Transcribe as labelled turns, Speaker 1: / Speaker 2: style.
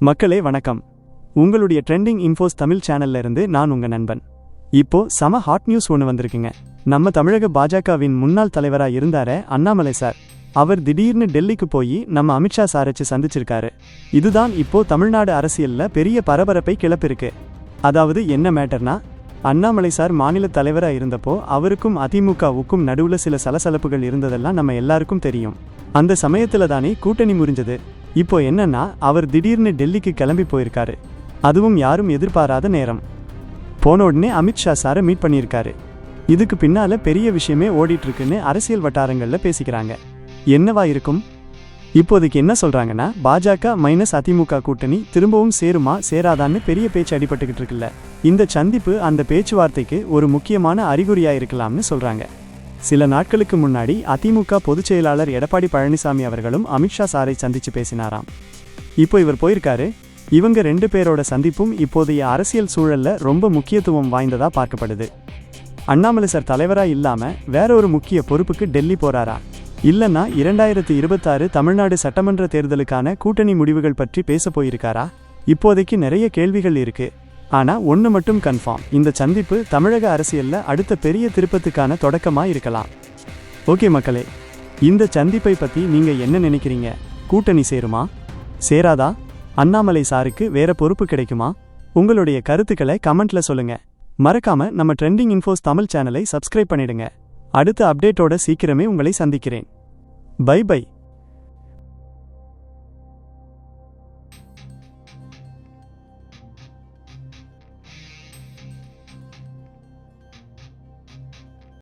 Speaker 1: மக்களே வணக்கம். உங்களுடைய ட்ரெண்டிங் இன்ஃபோஸ் தமிழ் சேனல்ல இருந்து நான் உங்க நண்பன். இப்போ சம ஹாட் நியூஸ் ஒன்று வந்திருக்குங்க. நம்ம தமிழக பாஜகவின் முன்னாள் தலைவராக இருந்தாரே அண்ணாமலை சார். அவர் திடீர்னு டெல்லிக்கு போய் நம்ம அமித்ஷா சாரச்சு சந்திச்சிருக்காரு. இதுதான் இப்போ தமிழ்நாடு அரசியல்ல பெரிய பரபரப்பை கிளப்பிருக்கு. அதாவது என்ன மேட்டர்னா அண்ணாமலை சார் மாநில தலைவரா இருந்தப்போ அவருக்கும் அதிமுகவுக்கும் நடுவுல சில சலசலப்புகள் இருந்ததெல்லாம் நம்ம எல்லாருக்கும் தெரியும். அந்த சமயத்துல தானே கூட்டணி முறிஞ்சது. இப்போ என்னன்னா அவர் திடீர்னு டெல்லிக்கு கிளம்பி போயிருக்காரு. அதுவும் யாரும் எதிர்பாராத நேரம். போன உடனே அமித்ஷா சாரை மீட் பண்ணியிருக்காரு. இதுக்கு பின்னால பெரிய விஷயமே ஓடிட்டு இருக்குன்னு அரசியல் வட்டாரங்களில் பேசிக்கிறாங்க. என்னவா இருக்கும்? இப்போதைக்கு என்ன சொல்றாங்கன்னா பாஜக மைனஸ் அதிமுக கூட்டணி திரும்பவும் சேருமா சேராதான்னு பெரிய பேச்சு அடிபட்டுக்கிட்டு இருக்குல்ல இந்த சந்திப்பு அந்த பேச்சுவார்த்தைக்கு ஒரு முக்கியமான அறிகுறியா இருக்கலாம்னு சொல்றாங்க. சில நாட்களுக்கு முன்னாடி அதிமுக பொதுச் செயலாளர் எடப்பாடி பழனிசாமி அவர்களும் அமித்ஷா சாரை சந்தித்து பேசினாராம். இப்போ இவர் போயிருக்காரு. இவங்க ரெண்டு பேரோட சந்திப்பும் இப்போதைய அரசியல் சூழல்ல ரொம்ப முக்கியத்துவம் வாய்ந்ததா பார்க்கப்படுது. அண்ணாமலை சார் தலைவரா இல்லாம வேற ஒரு முக்கிய பொறுப்புக்கு டெல்லி போறாரா? இல்லைன்னா இரண்டாயிரத்து இருபத்தாறு தமிழ்நாடு சட்டமன்ற தேர்தலுக்கான கூட்டணி முடிவுகள் பற்றி பேச போயிருக்காரா? இப்போதைக்கு நிறைய கேள்விகள் இருக்கு. ஆனா ஒன்று மட்டும் கன்ஃபார்ம் இந்த சந்திப்பு தமிழக அரசியல்ல அடுத்த பெரிய திருப்பத்துக்கான தொடக்கமா இருக்கலாம். ஓகே மக்களே இந்த சந்திப்பை பத்தி நீங்க என்ன நினைக்கிறீங்க? கூட்டணி சேருமா? சேராதா? அண்ணாமலை சாருக்கு வேற பொறுப்பு கிடைக்குமா? உங்களுடைய கருத்துக்களை கமெண்ட்ல சொல்லுங்க. மறக்காம நம்ம ட்ரெண்டிங் இன்ஃபோஸ் தமிழ் சேனலை சப்ஸ்கிரைப் பண்ணிடுங்க. அடுத்த அப்டேட்டோட சீக்கிரமே உங்களை சந்திக்கிறேன். By by